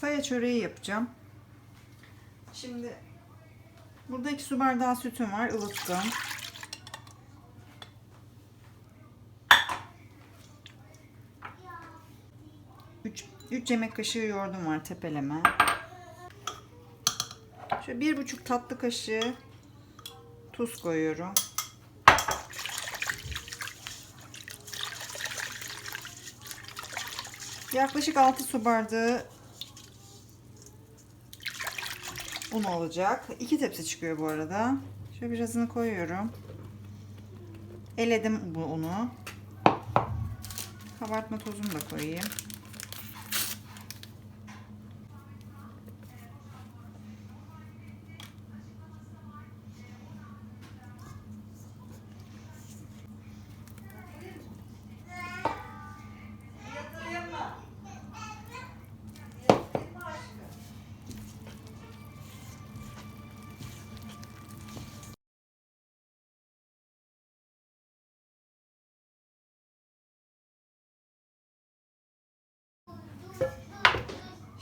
Saya çöreği yapacağım. Şimdi burada iki su bardağı sütüm var. ılıttım. Üç, üç yemek kaşığı yoğurdum var tepeleme. Şöyle bir buçuk tatlı kaşığı tuz koyuyorum. Yaklaşık 6 su bardağı un olacak. 2 tepsi çıkıyor bu arada. Şöyle birazını koyuyorum. Eledim bu unu. Kabartma tozunu da koyayım.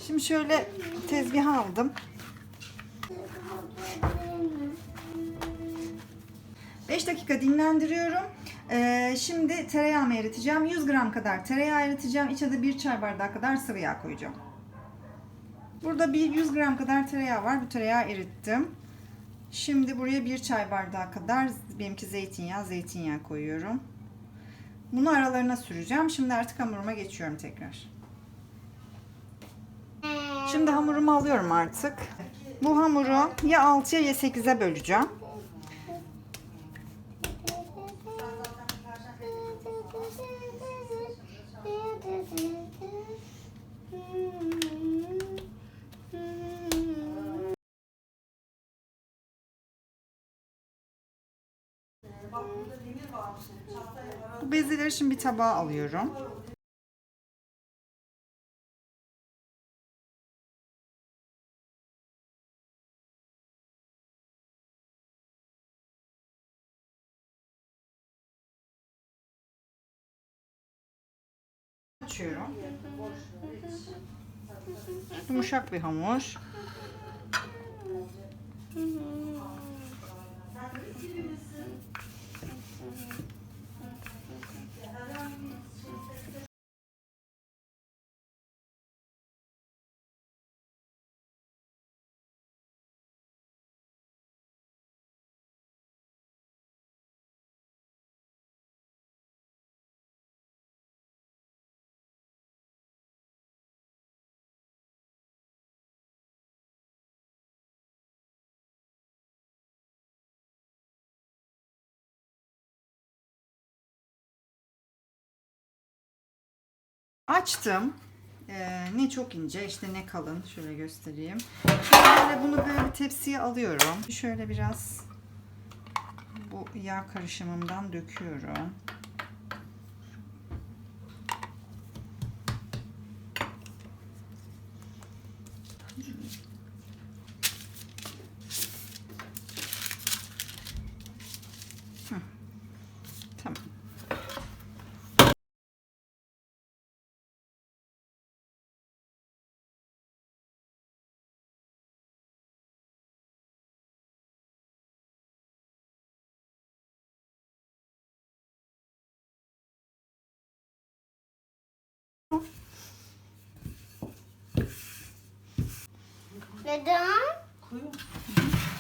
Şimdi şöyle tezgaha aldım. 5 dakika dinlendiriyorum. Ee, şimdi tereyağımı eriteceğim. 100 gram kadar tereyağı eriteceğim. İçine de 1 çay bardağı kadar sıvı yağ koyacağım. Burada bir 100 gram kadar tereyağı var. Bu tereyağı erittim. Şimdi buraya 1 çay bardağı kadar benimki zeytinyağı, zeytinyağı koyuyorum. Bunu aralarına süreceğim. Şimdi artık hamuruma geçiyorum tekrar. Şimdi hamurumu alıyorum artık. Bu hamuru ya 6'ya ya 8'e böleceğim. Bu bezeleri şimdi bir tabağa alıyorum. Açıyorum. Yumuşak bir hamur. Açtım. Ee, ne çok ince işte ne kalın. Şöyle göstereyim. Şöyle bunu böyle tepsiye alıyorum. Şöyle biraz bu yağ karışımımdan döküyorum. Hı. Neden?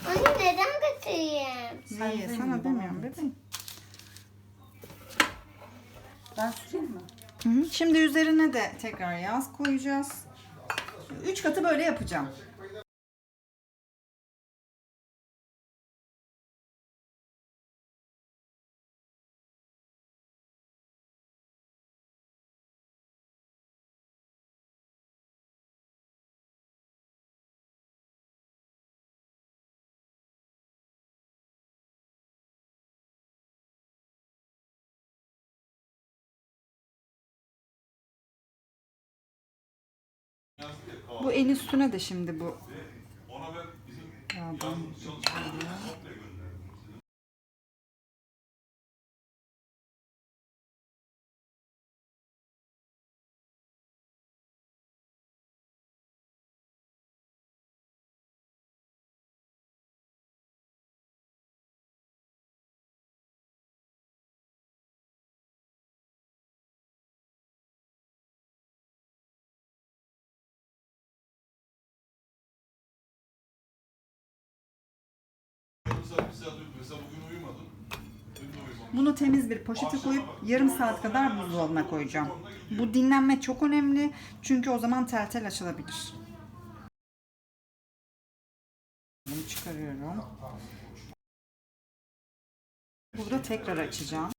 Anne neden götüreyim? Niye? Sana demiyorum bebeğim. Ben süreyim mi? Hı hı. Şimdi üzerine de tekrar yağ koyacağız. Üç katı böyle yapacağım. Bu en üstüne de şimdi bu. Yağdan saat, bir saat uyudum. Mesela bugün uyumadım. Dün de uyumadım. Bunu temiz bir poşete koyup yarım saat kadar buzdolabına koyacağım. Bu dinlenme çok önemli çünkü o zaman tel tel açılabilir. Bunu çıkarıyorum. Burada tekrar açacağım.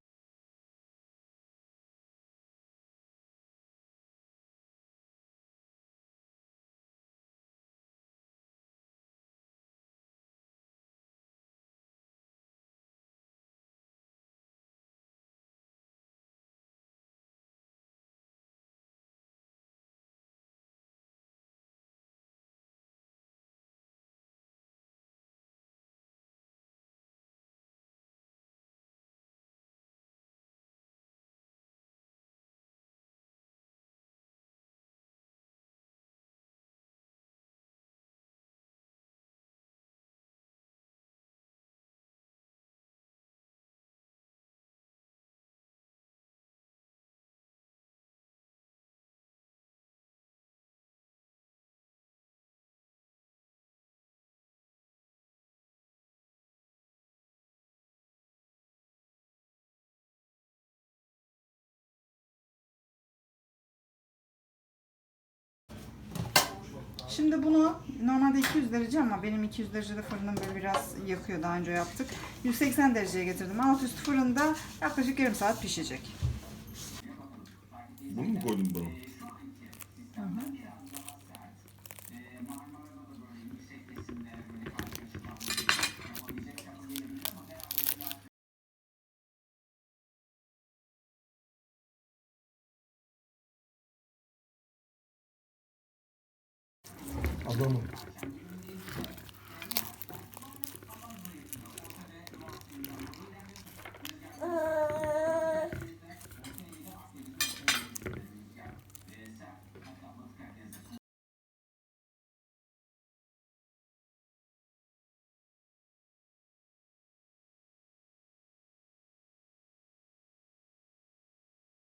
Şimdi bunu normalde 200 derece ama benim 200 derecede fırınım böyle biraz yakıyor daha önce yaptık. 180 dereceye getirdim. Alt üst fırında yaklaşık yarım saat pişecek. Bunu mu koydun bana? Adamım.